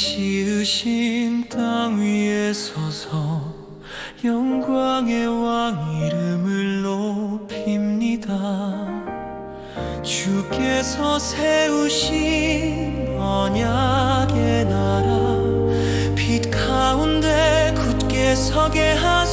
지으신 땅 위에 서서 영광의 왕 이름을 높입니다. 주께서 세우신 언약의 나라 빛 가운데 굳게 서게 하시